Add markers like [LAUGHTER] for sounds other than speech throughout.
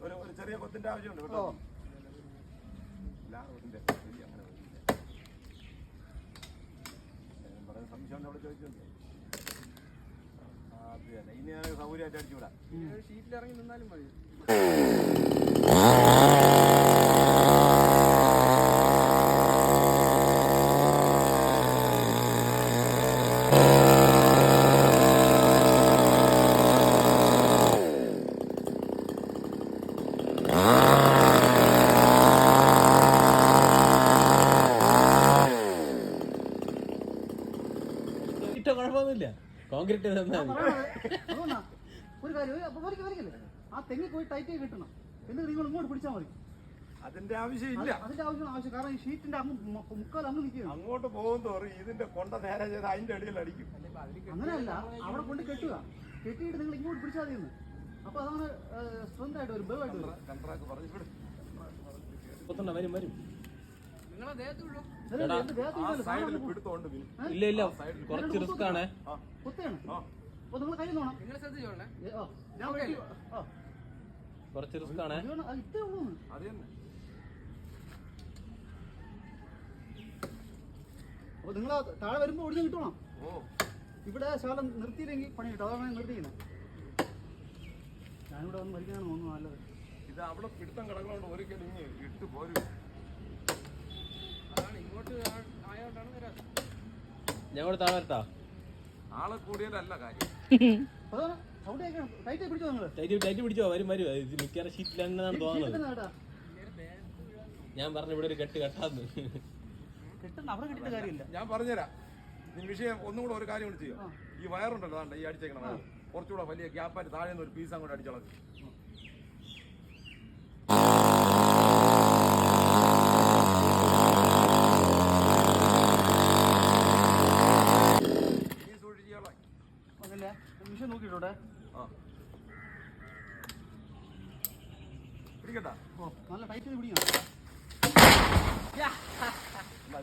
ചെറിയ കൊത്തിന്റെ ആവശ്യമുണ്ട് കേട്ടോ. അങ്ങനെ സംശയം അവിടെ ചോദിച്ചോണ്ട്? ആ, അത് തന്നെ. ഇനി ഞാൻ സൗകര്യമായിട്ട് അടിച്ചുവിടാം. ഷീറ്റിൽ ഇറങ്ങി നിന്നാലും മതി. [LAUGHS] ഇട്ട കുഴപ്പമൊന്നുമില്ല. കോൺക്രീറ്റ് ഒരു കാര്യം ഒരു- അപ്പൊ വരയ്ക്ക് വരയ്ക്കല്ലേ? ആ തെങ്ങി പോയി ടൈറ്റ് കിട്ടണം. എന്നിട്ട് നിങ്ങൾ ഇങ്ങോട്ട് പിടിച്ചാൽ മതി. അതിന്റെ ആവശ്യമില്ല അത് അതിന്റെ ആവശ്യം ആവശ്യം. കാരണം ഈ ഷീറ്റിന്റെ അങ്ങ് മുക്കാൽ അങ്ങ് നിൽക്കുക അങ്ങോട്ട് പോകും തോറും ഇതിന്റെ കൊണ്ട നേരെ ചെയ്ത് അതിന്റെ അടിയിൽ അടിക്കും. അങ്ങനെയല്ല അവിടെ കൊണ്ട് കെട്ടുക. കെട്ടിയിട്ട് നിങ്ങൾ ഇങ്ങോട്ട് പിടിച്ചാൽ മതി. അപ്പൊ അതാണ് സ്ട്രെങ്ത് ആയിട്ട് വരും ബലമായിട്ട് വരും വരും വരും. ഇല്ല ഇല്ല കുറച്ച് റിസ്ക് ആണ്. കുറച്ച് റിസ്ക് ആണ്. അപ്പൊ നിങ്ങൾ താഴെ വരുമ്പോ ഒടിഞ്ഞു കിട്ടണം. ഓ. ഇവിടെ ശാലം നിർത്തിയില്ലെങ്കിൽ പണി കിട്ടും. അതാണ് ഞാൻ നിർത്തിക്കുന്നത് ഞാനിവിടെ വന്ന് മരിക്കാനാണ് തോന്നുന്നു നല്ലത്. ഇത് അവിടെ പിടുത്തം കിടക്കുന്നതുകൊണ്ട് ഒരിക്കലും ഇട്ട് പോരും താഴെ വരട്ടാ? ആളെ കൂടിയതല്ല കാര്യം. ടൈറ്റ് പിടിച്ചോ വരും വരും. ഇത് മിക്കവാറും ഷീറ്റിലാണെന്നാണ് തോന്നുന്നത്. ഞാൻ പറഞ്ഞു ഇവിടെ ഒരു കെട്ട് കെട്ടാന്ന്. ഞാൻ പറഞ്ഞുതരാം. വിഷയം ഒന്നും കൂടെ ഒരു കാര്യം കൂടി ചെയ്യും. ഈ വയറുണ്ടല്ലോ അതാണ്ട് ഈ അടിച്ചേക്കണം കുറച്ചുകൂടെ വലിയ ഗ്യാപ്പായിട്ട് താഴെ നിന്ന് ഒരു പീസ് അങ്ങോട്ട് അടിച്ചോളാം അതല്ലേ നോക്കിട്ടോടെ പിടിക്കട്ടാ. ഓ നല്ല ടൈറ്റ് പിടിക്കണം.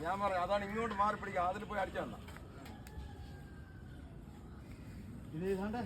ഞാൻ പറയാം അതാണ് ഇങ്ങോട്ട് മാറി പിടിക്കുക അതിൽ പോയി അടിച്ചാണ്ട ഇത് ഏതാണ്ട്?